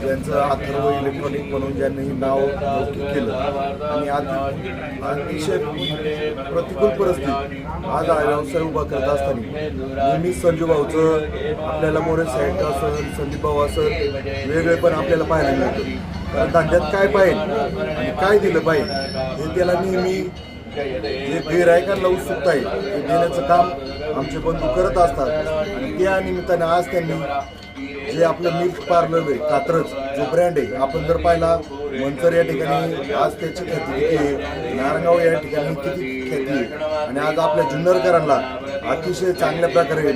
ज्यांचं अथर्व इलेक्ट्रॉनिक म्हणून ज्यांनी नाव लौकिक केलं. आणि आज अतिशय प्रतिकूल परिस्थिती. आज व्यवसाय उभा करत असताना नेहमीच संजू भाऊचं आपल्याला मोरे साहेब असेल संदीप भाऊ असेल वेगळे पण आपल्याला पाहायला मिळतं कारण धंद्यात काय पाहिजे आणि काय दिलं पाहिजे हे त्याला नेहमी जे गिरायकांना उत्सुकता आहे. ते देण्याचं काम आमचे बंधू करत असतात. आणि त्या निमित्ताने आज त्यांनी जे आपलं मिल्क पार्लर आहे कात्रज जो ब्रँड आहे आपण जर पाहिला मंचर या ठिकाणी आज त्याची ख्याती किती आहे नारंगाव या ठिकाणी किती ख्याती आहे आणि आज आपल्या जुन्नरकरांना अतिशय चांगल्या प्रकारे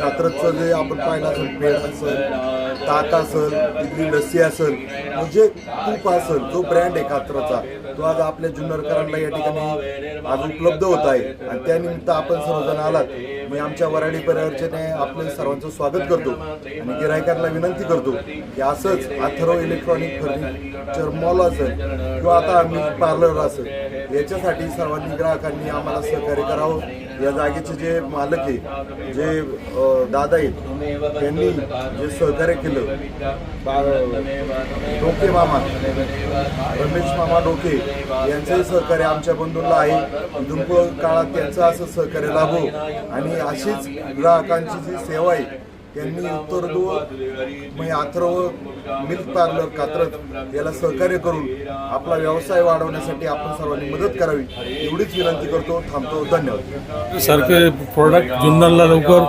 कात्रजचं जे आपण पाहिलं असेल पेड असेल ताक असेल तिथली लस्सी असेल म्हणजे तूप असेल जो ब्रँड आहे कात्रचा तो आज आपल्या जुन्नरकरांना या ठिकाणी आज उपलब्ध होत आहे. आणि त्यानिमित्त आपण सर्वजण आलात. मी आमच्या वराडी परिवारच्याने आपलं सर्वांचं स्वागत करतो आणि गिरायकांना विनंती करतो की असंच अथर्व इलेक्ट्रॉनिक फर्निचर मॉल असेल किंवा आता आम्ही पार्लर असेल याच्यासाठी सर्वांनी ग्राहकांनी आम्हाला सहकार्य करावं. या जागेचे जे मालक आहे जे दादा आहेत त्यांनी जे सहकार्य केलं डोके मामा रमेश मामा डोके यांचंही सहकार्य आमच्या बंधूंना आहे. इथून काळात त्यांचं असं सहकार्य लाभो आणि अशीच ग्राहकांची जी सेवा आहे त्यांनी उत्तर दो म्हणजे अथर्व मिल्क पार्लर कात्रत याला सहकार्य करून आपला व्यवसाय वाढवण्यासाठी आपण सर्वांनी मदत करावी एवढीच विनंती करतो थांबतो धन्यवाद. सारखे प्रोडक्ट जुन्नरला लवकर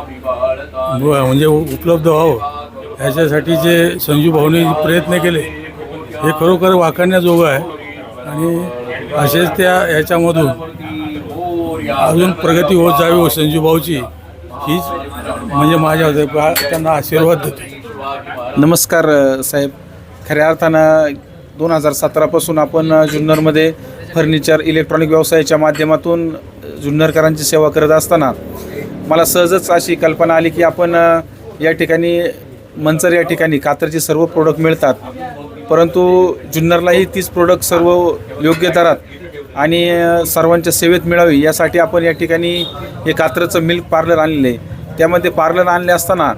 म्हणजे उपलब्ध व्हावं ह्याच्यासाठी जे संजू भाऊने प्रयत्न केले हे खरोखर वाखाणण्याजोगं आहे. आणि असेच त्या ह्याच्यामधून अजून प्रगती होत जावी हो संजूभाऊची हीच म्हणजे माझ्या त्यांना आशीर्वाद देतो. नमस्कार साहेब. खऱ्या अर्थानं दोन हजार सतरापासून आपण जुन्नरमध्ये फर्निचर इलेक्ट्रॉनिक व्यवसायाच्या माध्यमातून जुन्नरकरांची सेवा करत असताना मला सहजच अशी कल्पना आली की आपण या ठिकाणी मंचर या ठिकाणी कात्रचे सर्व प्रोडक्ट मिळतात. परंतु जुन्नरलाही तीच प्रोडक्ट सर्व योग्य दरात आणि सर्वांच्या सेवेत मिळावी यासाठी आपण या ठिकाणी हे कात्रचं मिल्क पार्लर आणलेलं आहे. त्यामध्ये पार्लर आणले असताना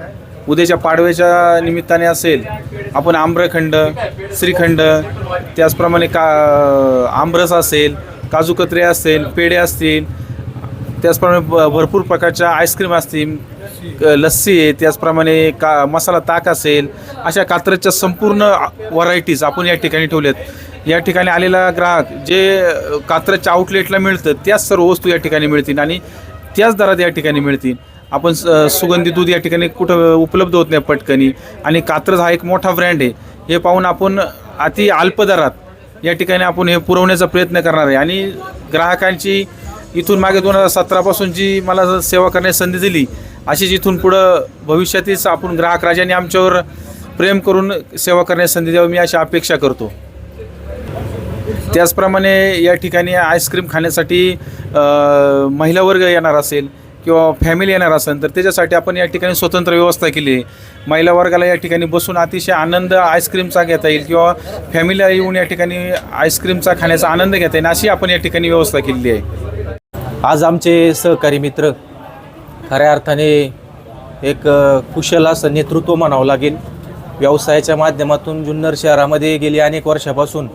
उद्याच्या पाडव्याच्या निमित्ताने असेल आपण आम्रखंड श्रीखंड त्याचप्रमाणे का आमरस असेल काजूकत्रे असेल पेढे असतील त्याचप्रमाणे भरपूर प्रकारच्या आईस्क्रीम असतील लस्सी आहे त्याचप्रमाणे का मसाला ताक असेल अशा कात्रजच्या संपूर्ण व्हरायटीज आपण या ठिकाणी ठेवल्यात. या ठिकाणी आलेला ग्राहक जे कात्रजच्या आउटलेटला मिळतं त्याच सर्व वस्तू या ठिकाणी मिळतील आणि त्याच दरात या ठिकाणी मिळतील. आपण स- सुगंधी दूध या ठिकाणी कुठं उपलब्ध होत नाही पटकनी. आणि कात्रज हा एक मोठा ब्रँड आहे. हे पाहून आपण अति अल्प दरात या ठिकाणी आपण हे पुरवण्याचा प्रयत्न करणार आहे. आणि ग्राहकांची इथून मागे दोन हजार सतरापासून जी मला सेवा करण्याची संधी दिली अशीच इथून पुढं भविष्यातीच आपण ग्राहक राजाने आमच्यावर प्रेम करून सेवा करण्याची संधी द्यावी मी अशी अपेक्षा करतो. त्याचप्रमाणे या ठिकाणी आईस्क्रीम खाण्यासाठी महिला वर्ग येणार असेल किंवा फॅमिली येणार असेल तर त्याच्यासाठी आपण या ठिकाणी स्वतंत्र व्यवस्था केली आहे. महिला वर्गाला या ठिकाणी बसून अतिशय आनंद आईस्क्रीमचा घेता येईल किंवा फॅमिलीला येऊन या ठिकाणी आईस्क्रीमचा खाण्याचा आनंद घेता येईल अशी आपण या ठिकाणी व्यवस्था केलेली आहे. आज आमचे सहकारी मित्र खऱ्या अर्थाने एक कुशल असं नेतृत्व म्हणावं लागेल. व्यवसायाच्या माध्यमातून जुन्नर शहरामध्ये गेली अनेक वर्षापासून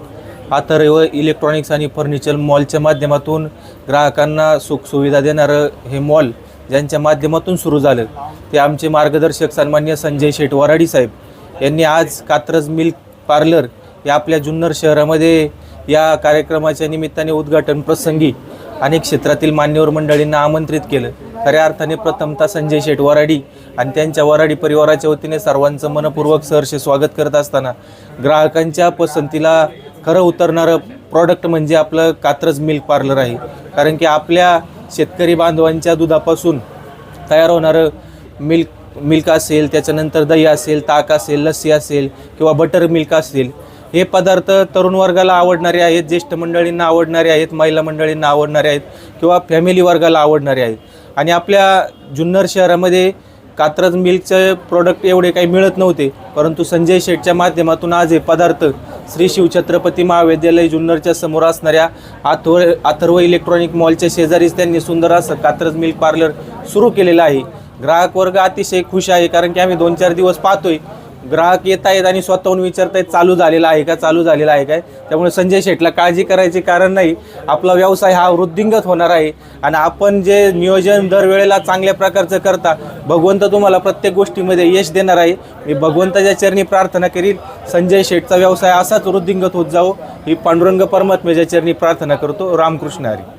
अथर्व इलेक्ट्रॉनिक्स आणि फर्निचर मॉलच्या माध्यमातून ग्राहकांना सुखसुविधा देणारं हे मॉल ज्यांच्या माध्यमातून सुरू झालं ते आमचे मार्गदर्शक सन्मान्य संजय शेठ वराडी साहेब यांनी आज कात्रज मिल्क पार्लर या आपल्या जुन्नर शहरामध्ये या कार्यक्रमाच्या निमित्ताने उद्घाटन प्रसंगी अनेक क्षेत्रातील मान्यवर मंडळींना आमंत्रित केलं. खऱ्या अर्थाने प्रथमतः संजय शेठ वराडी आणि त्यांच्या वराडी परिवाराच्या वतीने सर्वांचं मनपूर्वक सहर्ष स्वागत करत असताना ग्राहकांच्या पसंतीला खरं उतरणारं प्रॉडक्ट म्हणजे आपलं कात्रज मिल्क पार्लर आहे. कारण की आपल्या शेतकरी बांधवांच्या दुधापासून तयार होणारं मिल्क मिल्क असेल त्याच्यानंतर दही असेल ताक असेल लस्सी असेल किंवा बटर मिल्क असेल हे पदार्थ तरुण वर्गाला आवडणारे आहेत ज्येष्ठ मंडळींना आवडणारे आहेत महिला मंडळींना आवडणारे आहेत किंवा फॅमिली वर्गाला आवडणारे आहेत. आणि आपल्या जुन्नर शहरामध्ये कात्रज मिल्कचे प्रोडक्ट एवढे काही मिळत नव्हते परंतु संजय शेठच्या माध्यमातून आज हे पदार्थ श्री शिवछत्रपती महाविद्यालय जुन्नरच्या समोर असणाऱ्या अथर्व अथर्व इलेक्ट्रॉनिक मॉलच्या शेजारीच त्यांनी सुंदर असं कात्रज मिल्क पार्लर सुरू केलेलं आहे. ग्राहक वर्ग अतिशय खुश आहे कारण की आम्ही दोन चार दिवस पाहतोय. ग्राहक येत आहेत आणि स्वतःहून विचारत आहेत चालू झालेला आहे का? चालू झालेला आहे काय? त्यामुळे संजय शेठला काळजी करायचे कारण नाही. आपला व्यवसाय हा वृद्धिंगत होणार आहे. आणि आपण जे नियोजन दरवेळेला चांगल्या प्रकारचं करता भगवंत तुम्हाला प्रत्येक गोष्टीमध्ये यश देणार आहे. मी भगवंताच्या चरणी प्रार्थना करील. संजय शेठचा व्यवसाय असाच वृद्धिंगत होत जावो. ही पांडुरंग परमात्म्याच्या चरणी प्रार्थना करतो. रामकृष्ण हरी.